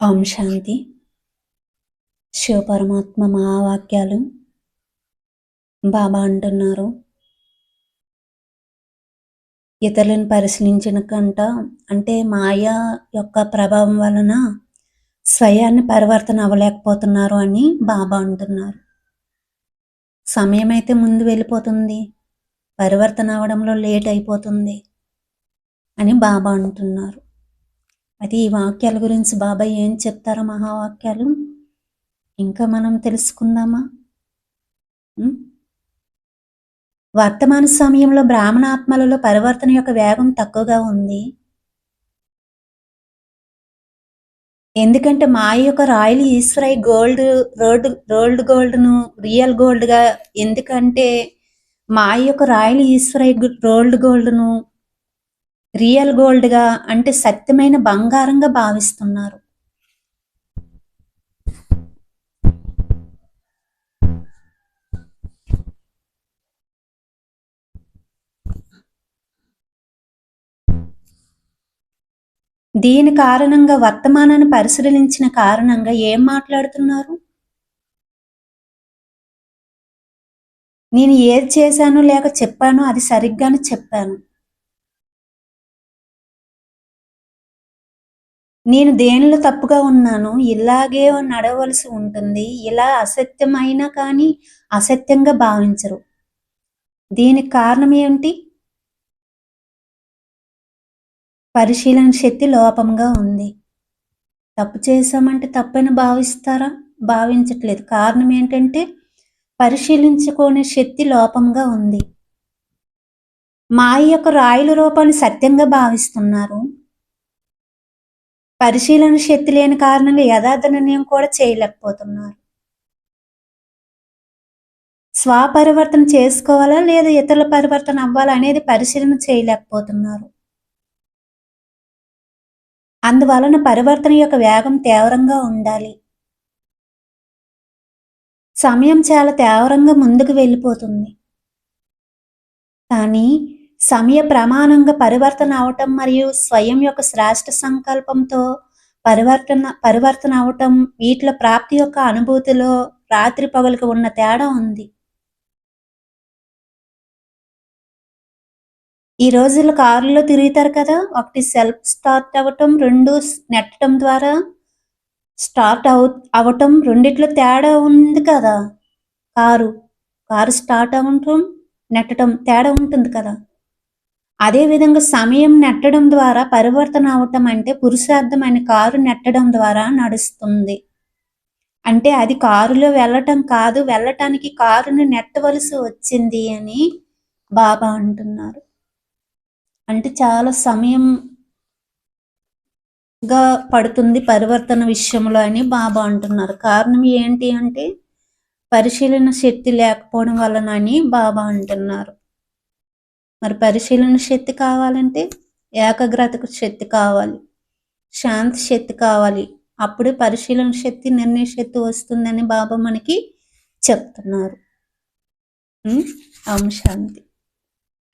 ఓం శాంతి శివపరమాత్మ మహావాక్యాలు బాబా అంటున్నారు. ఇతరులను పరిశీలించిన కంట అంటే మాయ యొక్క ప్రభావం వలన స్వయాన్ని పరివర్తన అవ్వలేకపోతున్నారు అని బాబా అంటున్నారు. సమయం అయితే ముందు వెళ్ళిపోతుంది. పరివర్తన అవడంలో లేట్ అయిపోతుంది అని బాబా అంటున్నారు. అది ఈ వాక్యాల గురించి బాబాయ్ ఏం చెప్తారో మహావాక్యాలు? ఇంకా మనం తెలుసుకుందామా? వర్తమాన సమయంలో బ్రాహ్మణ ఆత్మలలో పరివర్తన యొక్క వేగం తక్కువగా ఉంది. ఎందుకంటే మా యొక్క రాయల్ ఈశ్వరై గోల్డ్ రోడ్ రోల్డ్ గోల్డ్ను రియల్ గోల్డ్గా ఎందుకంటే మా యొక్క రాయల్ ఈశ్వరై రోల్డ్ గోల్డ్ను రియల్ గోల్డ్గా అంటే సత్యమైన బంగారంగా భావిస్తున్నారు. దీని కారణంగా వర్తమానాన్ని పరిశీలించిన కారణంగా ఏం మాట్లాడుతున్నారు? నేను ఏది చేశాను లేక చెప్పాను అది సరిగ్గానే చెప్పాను. నేను దేనిలో తప్పుగా ఉన్నాను ఇలాగే నడవలసి ఉంటుంది. ఇలా అసత్యమైనా కానీ అసత్యంగా భావించరు. దీనికి కారణం ఏమిటి? పరిశీలన శక్తి లోపంగా ఉంది. తప్పు చేశామంటే తప్పని భావిస్తారా? భావించట్లేదు. కారణం ఏంటంటే పరిశీలించుకునే శక్తి లోపంగా ఉంది. మాయ యొక్క రాయుల రూపాన్ని సత్యంగా భావిస్తున్నారు. పరిశీలన శక్తి లేని కారణంగా యథార్థ నిర్ణయం కూడా చేయలేకపోతున్నారు. స్వపరివర్తన చేసుకోవాలా లేదా ఇతరుల పరివర్తన అవ్వాలా అనేది పరిశీలన చేయలేకపోతున్నారు. అందువలన పరివర్తన యొక్క వేగం తీవ్రంగా ఉండాలి. సమయం చాలా తీవ్రంగా ముందుకు వెళ్ళిపోతుంది. కానీ సమయ ప్రమాణంగా పరివర్తన అవటం మరియు స్వయం యొక్క శ్రేష్ఠ సంకల్పంతో పరివర్తన పరివర్తన అవటం వీటిలో ప్రాప్తి యొక్క అనుభూతిలో రాత్రి పగలకు ఉన్న తేడా ఉంది. ఈ రోజుల్లో కారులో తిరుగుతారు కదా ఒకటి సెల్ఫ్ స్టార్ట్ అవ్వటం రెండు నెట్టడం ద్వారా స్టార్ట్ అవ అవటం రెండిట్లో తేడా ఉంది కదా. కారు కారు స్టార్ట్ అవ్వటం నెట్టడం తేడా ఉంటుంది కదా. అదేవిధంగా సమయం నెట్టడం ద్వారా పరివర్తన అవటం అంటే పురుషార్థమైన కారు నెట్టడం ద్వారా నడుస్తుంది. అంటే అది కారులో వెళ్ళటం కాదు వెళ్ళటానికి కారును నెట్టవలసి వచ్చింది అని బాబా అంటున్నారు. అంటే చాలా సమయం గా పడుతుంది పరివర్తన విషయంలో అని బాబా అంటున్నారు. కారణం ఏంటి అంటే పరిశీలన శక్తి లేకపోవడం వలన అని బాబా అంటున్నారు. మరి పరిశీలన శక్తి కావాలంటే ఏకాగ్రతకు శక్తి కావాలి. శాంతి శక్తి కావాలి. అప్పుడే పరిశీలన శక్తి నిర్ణయ శక్తి వస్తుందని బాబా మనకి చెప్తున్నారు. శాంతి.